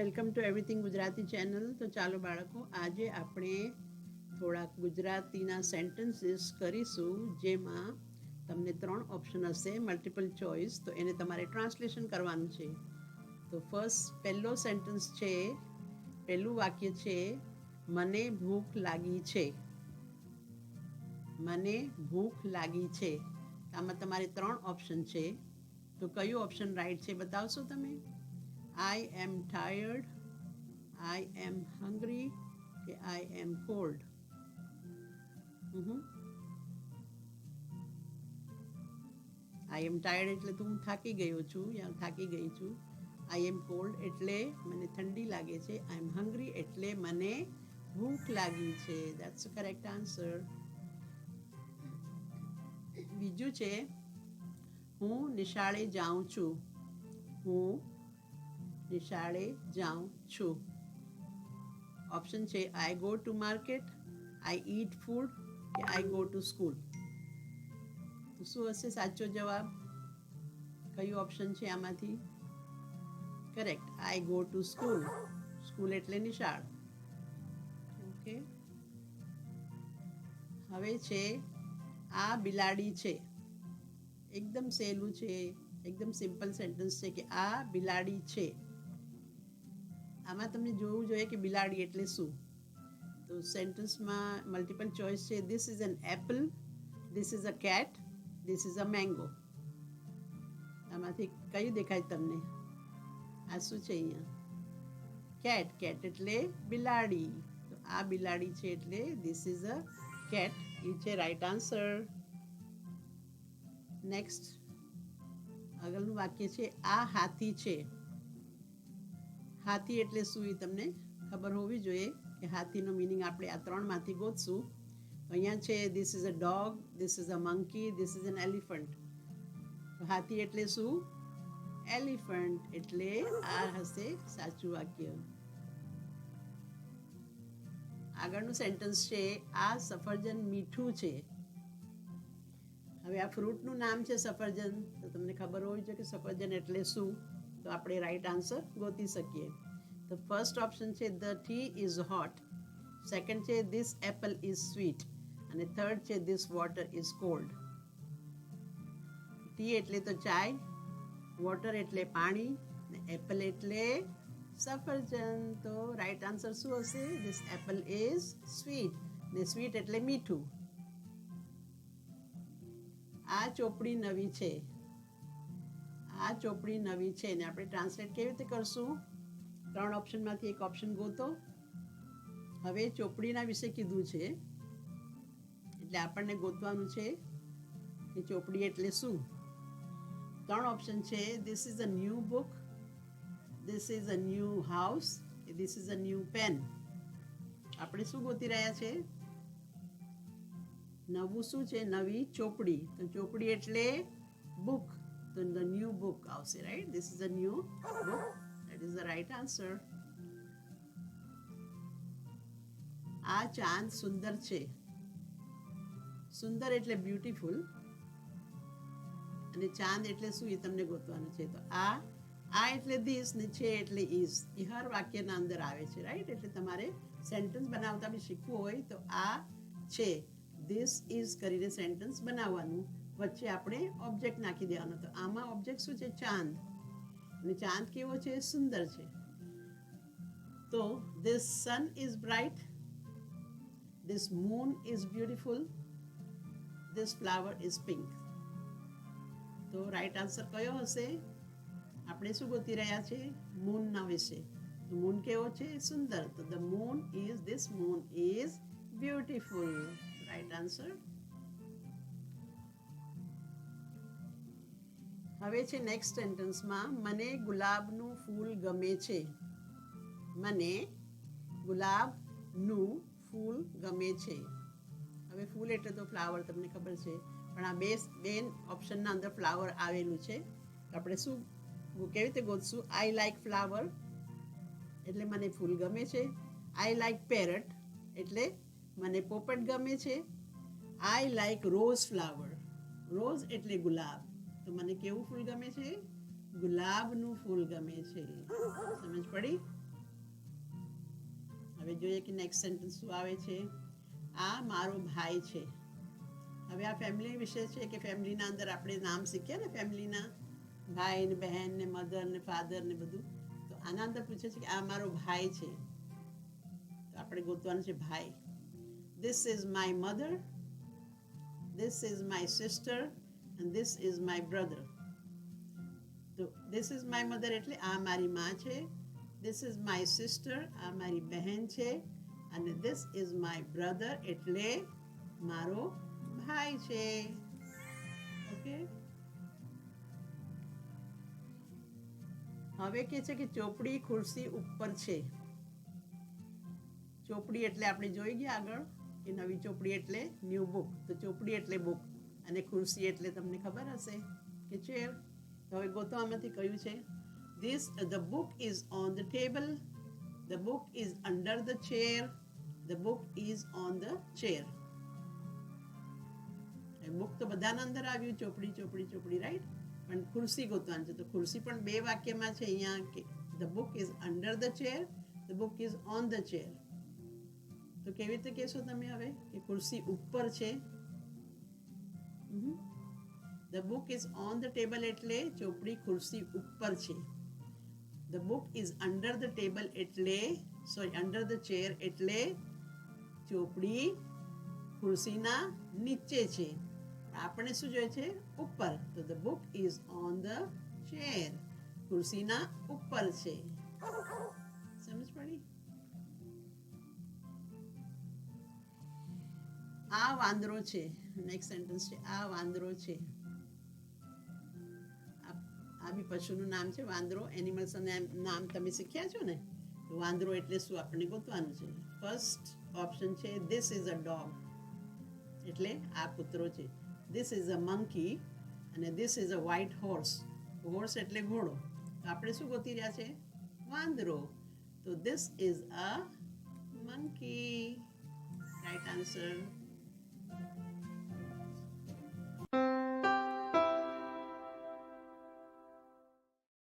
Welcome to everything Gujarati channel. તો ચાલો બાળકો, આજે આપણે થોડાક ગુજરાતીના સેન્ટેન્સીસ કરીશું, જેમાં તમને ત્રણ ઓપ્શન હશે મલ્ટિપલ ચોઇસ તો એને તમારે ટ્રાન્સલેશન કરવાનું છે. તો ફર્સ્ટ પહેલો સેન્ટેન્સ છે, પહેલું વાક્ય છે, મને ભૂખ લાગી છે. મને ભૂખ લાગી છે. આમાં તમારે ત્રણ ઓપ્શન છે. તો કયું ઓપ્શન રાઈટ છે, બતાવશો તમે? આઈ એમ ટાયર્ડ આઈ એમ હંગ્રી કે આઈ એમ કોલ્ડ આઈ એમ ટાયર્ડ એટલે તો હું થાકી ગયો છું, યા થાકી ગઈ છું. આઈ એમ કોલ્ડ એટલે મને ઠંડી લાગે છે આઈ એમ હંગ્રી એટલે મને ભૂખ લાગી છે. દેટ્સ કરેક્ટ આન્સર બીજું છે, હું નિશાળે જાઉં છું. હું નિશાળે જાઉં છું. ઓપ્શન છે I go to market I eat food કે આઈ ગો ટુ સ્કૂલ શું હશે? સાચો જવાબ? કયું ઓપ્શન છે આમાંથી? Correct I go to school school એટલે નિશાળ. ઓકે હવે છે, આ બિલાડી છે. એકદમ સહેલું છે, એકદમ સિમ્પલ સેન્ટેન્સ છે કે આ બિલાડી છે. આમાં તમને જોવું જોઈએ કે બિલાડી એટલે શું? તો સેન્ટેન્સમાં મલ્ટિપલ ચોઇસ છે. This is an apple this is a cat this is a mango આમાંથી કયું દેખાય તમને? આ શું છે અહીંયા? કેટ કેટ એટલે બિલાડી. તો આ બિલાડી છે એટલે ધીસ ઇઝ અ કેટ એ છે રાઈટ આન્સર નેક્સ્ટ આગળનું વાક્ય છે, આ હાથી છે. હાથી એટલે શું એ તમને ખબર હોવી જોઈએ કે હાથીનો મિનિંગ આપણે આ ત્રણમાંથી ગોતશું. અહીંયા છે this is a dog this is a monkey this is an elephant હાથી એટલે શું? એલિફન્ટ એટલે આ હશે સાચું વાક્ય. આગળનું સેન્ટેન્સ છે, આ સફરજન મીઠું છે. હવે આ ફ્રૂટનું નામ છે સફરજન. તો તમને ખબર હોવી જોઈએ કે સફરજન એટલે શું? તો આપણે રાઈટ આન્સર ગોતી શકીએ. તો ફર્સ્ટ ઓપ્શન છે the tea is hot second છે ધીસ એપલ ઇઝ સ્વીટ અને થર્ડ છે this water is cold tea એટલે તો ચાય વોટર એટલે પાણી, ને એપલ એટલે સફરજન. તો રાઈટ આન્સર શું હશે? ધીસ એપલ ઇઝ સ્વીટ ને સ્વીટ એટલે મીઠું. આ ચોપડી નવી છે. આ ચોપડી નવી છે ને આપણે ટ્રાન્સલેટ કેવી રીતે કરશું? ત્રણ ઓપ્શનમાંથી એક ઓપ્શન ગોતો. હવે ચોપડીના વિશે કીધું છે. એટલે આપણને ગોતવાનું છે કે ચોપડી એટલે શું? ત્રણ ઓપ્શન છે. This is a new book this is a new house this is a new pen આપણે શું ગોતી રહ્યા છે? નવું શું છે? નવી ચોપડી. તો ચોપડી એટલે બુક તો ધ ન્યૂ બુક આવશે right this is a new book that is the right answer આ ચાંદ સુંદર છે સુંદર એટલે બ્યુટીફુલ અને ચાંદ એટલે શું એ તમને ગોતવાનું છે. તો આ આ એટલે ધીસ ને છે એટલે ઇઝ એ હર વાક્યના અંદર આવે છે રાઈટ એટલે તમારે સેન્ટેન્સ બનાવતા બી શીખવું હોય તો આ છે ધીસ ઇઝ કરીને સેન્ટેન્સ બનાવવાનું. વચ્ચે આપણે ઓબ્જેક્ટ નાખી દેવાનો તો આમાં ઓબ્જેક્ટ શું છે? ચાંદ. અને ચાંદ કેવો છે? સુંદર છે. તો this sun is bright this moon is beautiful this flower is pink તો રાઈટ આન્સર કયો હશે? આપણે શું ગોતી રહ્યા છે મૂનના વિશે. મૂન કેવો છે? સુંદર. તો the moon is this moon is beautiful right answer હવે છે નેક્સ્ટ સેન્ટેન્સમાં મને ગુલાબનું ફૂલ ગમે છે. મને ગુલાબનું ફૂલ ગમે છે. હવે ફૂલ એટલે તો ફ્લાવર તમને ખબર છે, પણ આ બે બેન ઓપ્શનના અંદર ફ્લાવર આવેલું છે. આપણે શું કેવી રીતે ગોતશું? આઈ લાઈક ફ્લાવર એટલે મને ફૂલ ગમે છે. આઈ લાઈક પેરટ એટલે મને પોપટ ગમે છે. I like rose flower rose એટલે ગુલાબ. તો મને કેવું ફૂલ ગમે છે? ગુલાબનું ફૂલ ગમે છે. સમજ પડી? હવે જોઈએ કે નેક્સ્ટ સેન્ટેન્સ શું આવે છે? આ મારો ભાઈ છે. હવે આ ફેમિલી વિશે છે કે ફેમિલીના અંદર આપણે નામ શીખ્યા ને ફેમિલીના ભાઈ ને બહેન ને મધર ને ફાધર ને બધું. તો આના અંદર પૂછે છે કે આ મારો ભાઈ છે. તો આપણે ગોતવાનું છે ભાઈ. This is my mother this is my sister and this is my brother તો ધીસ ઇઝ માય મધર એટલે આ મારી માં છે. ધીસ ઇઝ માય સિસ્ટર આ મારી બહેન છે. અને ધીસ ઇઝ માય બ્રધર એટલે મારો ભાઈ છે. ઓકે હવે કે છે કે ચોપડી ખુરશી ઉપર છે. ચોપડી એટલે આપણે જોઈ ગયા આગળ એ નવી ચોપડી એટલે ન્યૂ બુક તો ચોપડી એટલે બુક અને ખુરશી એટલે તમને ખબર હશે કે ચેર તો હવે ગોતવામાંથી કહ્યું છે? This the book is on the table the book is under the chair the book is on the chair book તો બધાના અંદર આવ્યું, ચોપડી ચોપડી ચોપડી રાઈટ પણ ખુરશી ગોતવાની છે. તો ખુરશી પણ બે વાક્યમાં છે અહીંયા કે the book is under the chair the book is on the chair તો કેવી રીતે કહેશો તમે હવે? કે ખુરશી ઉપર છે. The book is on the table એટલે ચોપડી ખુરશી ઉપર છે. The book is under the table એટલે સોરી અંડર ધ ચેર એટલે ચોપડી ખુરશીના નીચે છે. આપણે શું જોઈએ છે? ઉપર. તો the book is on the chair ખુરશીના ઉપર છે. સમજ પડી? આ વાંદરો છે. નેક્સ્ટ સેન્ટેન્સ છે, આ વાંદરો છે. આ- બી પશુનું નામ છે વાંદરો. એનિમલ્સ નામ તમે શીખ્યા છો ને? વાંદરો એટલે શું? આપણને ગોતવાનું છે. ફર્સ્ટ ઓપ્શન છે ધીસ ઇઝ અ ડોગ એટલે આ કૂતરો છે. ધીસ ઇઝ અ મંકી અને this is a white horse horse એટલે ઘોડો. તો આપણે શું ગોતી રહ્યા છે? વાંદરો. તો this is a monkey right answer